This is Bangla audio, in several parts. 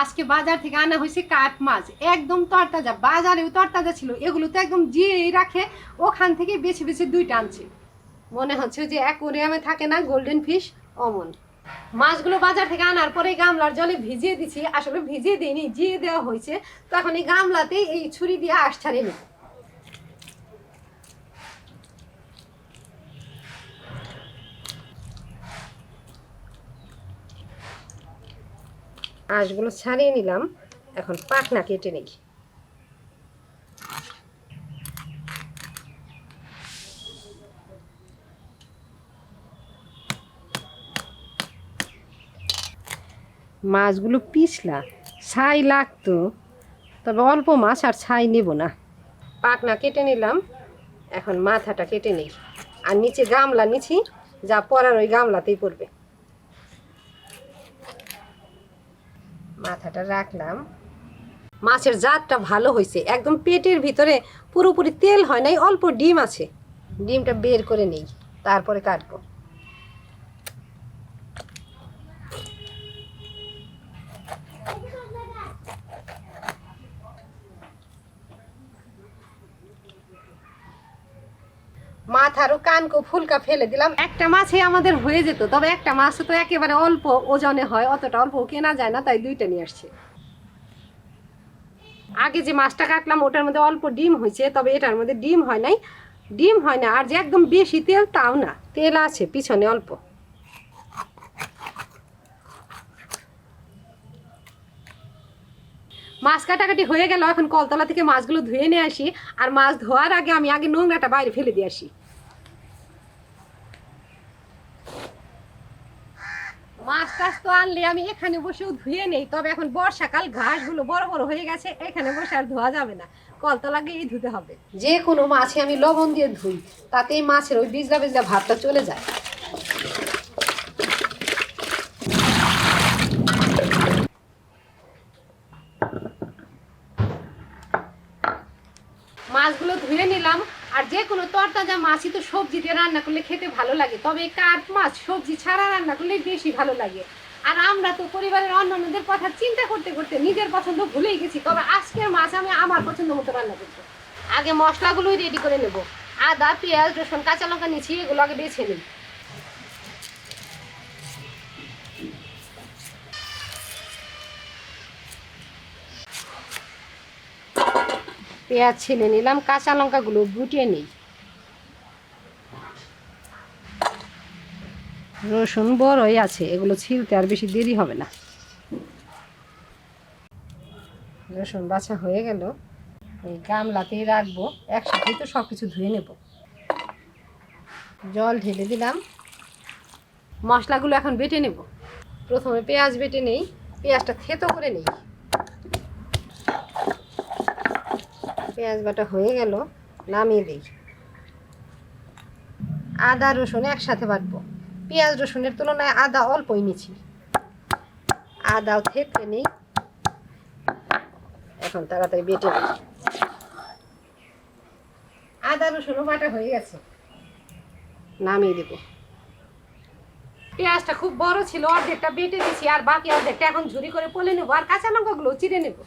আজকে বাজার থেকে আনা হয়েছে কাঠ মাছ। একদম তরতাজা, বাজারেও তরতাজা ছিল। এগুলো তো একদম জিয়েই রাখে, ওখান থেকে বেছে বেছে দুইটা আনছে। মনে হচ্ছে যে অ্যাকোরিয়ামে থাকে না, গোল্ডেন ফিশ, অমন। মাছগুলো বাজার থেকে আনার পরে গামলার জলে ভিজিয়ে দিছি। আসলে ভিজিয়ে দিইনি, জিয়ে দেওয়া হয়েছে। তখন এই গামলাতেই এই ছুরি দিয়ে আশ ছাড়িয়ে আঁশগুলো ছাড়িয়ে নিলাম। এখন পাখনা কেটে নিই। মাছগুলো পিছলা, ছাই লাগতো, তবে অল্প মাছ আর ছাই নেব না। পাখনা কেটে নিলাম। এখন মাথাটা কেটে নিই। আর নিচে গামলা নিছি, যা পরার ওই গামলাতেই পড়বে। মাথাটা রাখলাম। মাছের জাতটা ভালো হয়েছে। একদম পেটের ভিতরে পুরোপুরি তেল হয় নাই, অল্প ডিম আছে। ডিমটা বের করে নেই, তারপরে কাটবো। মাথারও কানকো ফুলকা ফেলে দিলাম। একটা মাছই আমাদের হয়ে যেত, তবে একটা মাছ তো একেবারে অল্প ওজনে হয়, অতটা অল্প কেনা যায় না, তাই দুইটা নিয়ে আসছে। আগে যে মাছটা কাটলাম, ওটার মধ্যে অল্প ডিম হয়েছে, তবে এটার মধ্যে ডিম হয় নাই। ডিম হয় না, আর যে একদম বেশি তেল, তাও না। তেল আছে, পিছনে অল্প। মাছ কাটাকাটি হয়ে গেল, এখন কলতলা থেকে মাছগুলো ধুয়ে নিয়ে আসি, আর মাছ ধোয়ার আগে আমি আগে নোংরাটা বাইরে ফেলে দিয়ে আসি মাছ টাছ তো আনলে আমি এখানে বসেও ধুয়ে নেই। তবে এখন বর্ষাকাল ঘাসগুলো বড় বড় হয়ে গেছে এখানে বসে আর ধোয়া যাবে না। কলতলা গিয়েই ধুতে হবে। যে কোনো মাছে আমি লবণ দিয়ে ধুই তাতে মাছের ওই বিজলা বিজলা ভাবটা চলে যায়। মাছগুলো ধুয়ে নিলাম আর যে কোনো তরতাজা মাছই তো সবজি দিয়ে রান্না করলে খেতে ভালো লাগে। তবে কাঠ মাছ সবজি ছাড়া রান্না করলে বেশি ভালো লাগে। আর আমরা তো পরিবারের অন্যান্যদের কথা চিন্তা করতে করতে নিজের পছন্দ ভুলেই গেছি। তবে আজকের মাছ আমি আমার পছন্দ মতো রান্না করব। আগে মশলাগুলোই রেডি করে নেব। আদা, পেঁয়াজ, রসুন, কাঁচা লঙ্কা নিচ্ছি এগুলো আগে বেছে নিই। পেঁয়াজ ছিলে নিলাম, কাঁচা লঙ্কাগুলো গুটিয়ে নিই। রসুন বড়ই আছে, এগুলো ছিলতে আর বেশি দেরি হবে না। রসুন বাছা হয়ে গেল, এই গামলাতেই রাখব, একসাথেই তো সব কিছু ধুয়ে নেব। জল ঢেলে দিলাম, মশলাগুলো এখন বেটে নেব। প্রথমে পেঁয়াজ বেটে নেই, পেঁয়াজটা থেতো করে নেই। পেঁয়াজ বাটা হয়ে গেল, নামিয়ে দিই। আদা রসুন একসাথে বাটবো। পেঁয়াজ রসুনের তুলনায় আদা অল্পই নিচ্ছি। আদাও থেতে নেই। এখন তাড়াতাড়ি বেটে আদা রসুনও বাটা হয়ে গেছে। নামিয়ে দেবো। পেঁয়াজটা খুব বড় ছিল, অর্ধেকটা বেটে দিছি, আর বাকি অর্ধেকটা এখন ঝুরি করে পলে নেব, আর কাঁচা লঙ্কাগুলো চিড়ে নেব।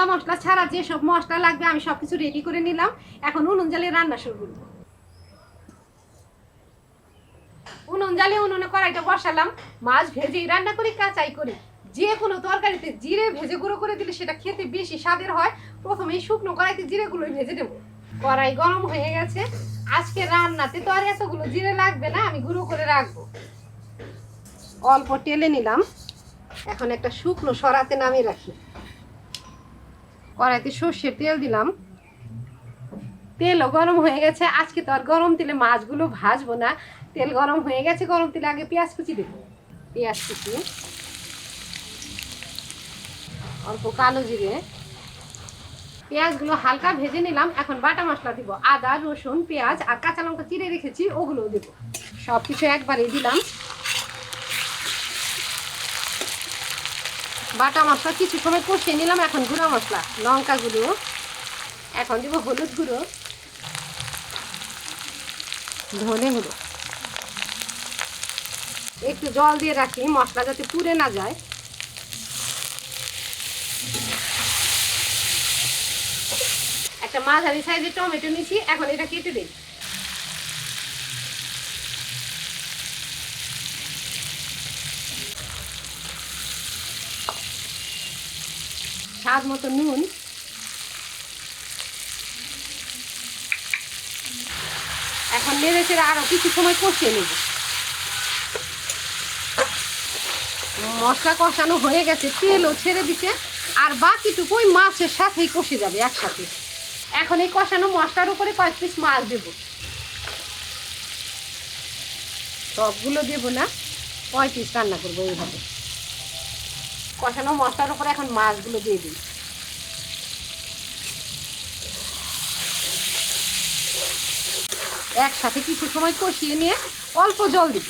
গুঁড়া মশলা ছাড়া যে সব মশলা লাগবে আমি সব কিছু রেডি করে নিলাম। এখন উনুন জ্বালিয়ে রান্না শুরু করব। উনুন জ্বালিয়ে উনুনে কড়াইটা বসালাম। মাছ ভেজেই রান্না করি, কাঁচাই করি। যে কোনো তরকারিতে জিরে ভেজে গুঁড়ো করে দিলে সেটা খেতে বেশি স্বাদের হয়। প্রথমে শুকনো কড়াইতে জিরেগুলোই ভেজে দেবো কড়াই গরম হয়ে গেছে। আজকে রান্নাতে তো আর এতগুলো জিরে লাগবে না, আমি গুঁড়ো করে রাখব। অল্প টেলে নিলাম। এখন একটা শুকনো সরাতে নামিয়ে রাখি। কড়াইতে সর্ষের তেল দিলাম। তেলও গরম হয়ে গেছে। আজকে তো আর গরম তেলে মাছগুলো ভাজবো না। তেল গরম হয়ে গেছে, গরম তেলে আগে পেঁয়াজ কুচি দেবো। পেঁয়াজ কুচি। অল্প কালো জিরে। পেঁয়াজগুলো হালকা ভেজে নিলাম। এখন বাটা মশলা দিব। আদা, রসুন, পেঁয়াজ আর কাঁচা লঙ্কা চিড়ে রেখেছি, ওগুলোও দেবো। সব কিছু একবারেই দিলাম। বাটা মশলা কিছু সময় কষিয়ে নিলাম, এখন গুঁড়া মশলা লঙ্কা গুঁড়ো এখন দিব হলুদ গুঁড়ো, ধনে গুঁড়ো। একটু জল দিয়ে রাখি, মশলা যাতে পুড়ে না যায়। একটা মাঝারি সাইজের টমেটো নিয়েছি, এখন এটা কেটে দিই। স্বাদ মতো নুন। এখন নেড়ে চেড়ে আরও কিছু সময় কষিয়ে নেব। মশলা কষানো হয়ে গেছে, তেলও ছেড়ে দিছে, আর বাকিটুকু ওই মাছের সাথেই কষে যাবে একসাথে। এখন এই কষানো মশলার উপরে কয়েক পিস মাছ দেব। সবগুলো দেবো না পিস রান্না করব এইভাবে। কষানো মশলার উপরে এখন মাছগুলো দিয়ে দিই। একসাথে কিছু সময় কষিয়ে নিয়ে অল্প জল দিব।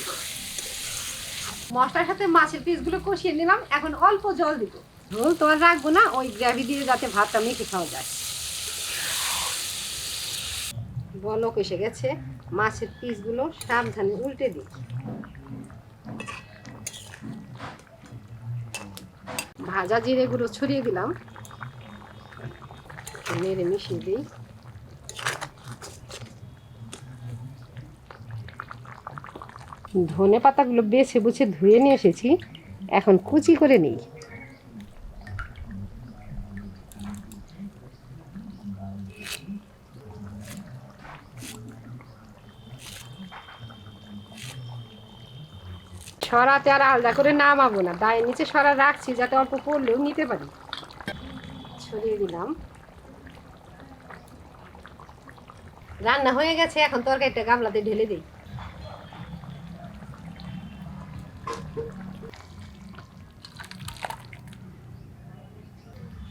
মশলার সাথে মাছের পিসগুলো কষিয়ে নিলাম, এখন অল্প জল দিব। ঝোল তো আর রাখব না, ওই গ্রেভি দিয়ে যাতে ভাতটা মেখে খাওয়া যায়। বলক এসে গেছে, মাছের পিসগুলো সাবধানে উল্টে দিই। ভাজা জিরে গুঁড়ো ছড়িয়ে দিলাম। নেড়ে মিশিয়ে দিই। ধনে পাতাগুলো বেছে বুছে ধুয়ে নিয়ে এসেছি। এখন কুচি করে নিই। ছড়াতে আর আলাদা করে নামাবো না। দায়ের নিচে সরা রাখছি, যাতে অল্প পড়লেও নিতে পারি। ছড়িয়ে দিলাম। রান্না হয়ে গেছে, এখন তরকারিটা গামলাতে ঢেলে দিই।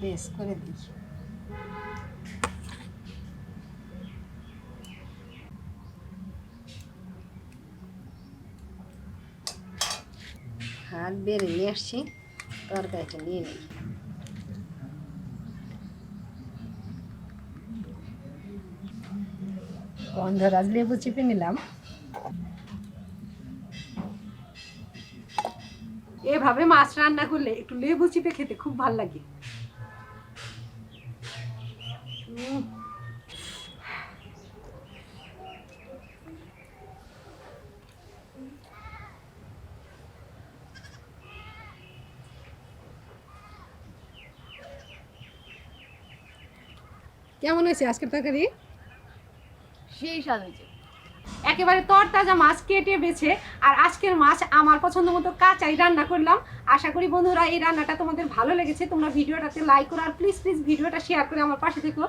বেশ, করে দিই। হাত বেড়ে নিয়ে আসছি, তরকারিটা নিয়ে নিই। গন্ধরাজ লেবু চিপে নিলাম। এভাবে মাছ রান্না করলে একটু লেবু চিপে খেতে খুব ভালো লাগে। কেমন হয়েছে আজকের তরকারি? সেই স্বাদ হয়েছে। একেবারে তরতাজা মাছ কেটে বেছে, আর আজকের মাছ আমার পছন্দ মতো কাঁচাই রান্না করলাম। আশা করি বন্ধুরা এই রান্নাটা তোমাদের ভালো লেগেছে। তোমরা ভিডিওটাতে লাইক করো, আর প্লিজ প্লিজ ভিডিওটা শেয়ার করে আমার পাশে থেকো।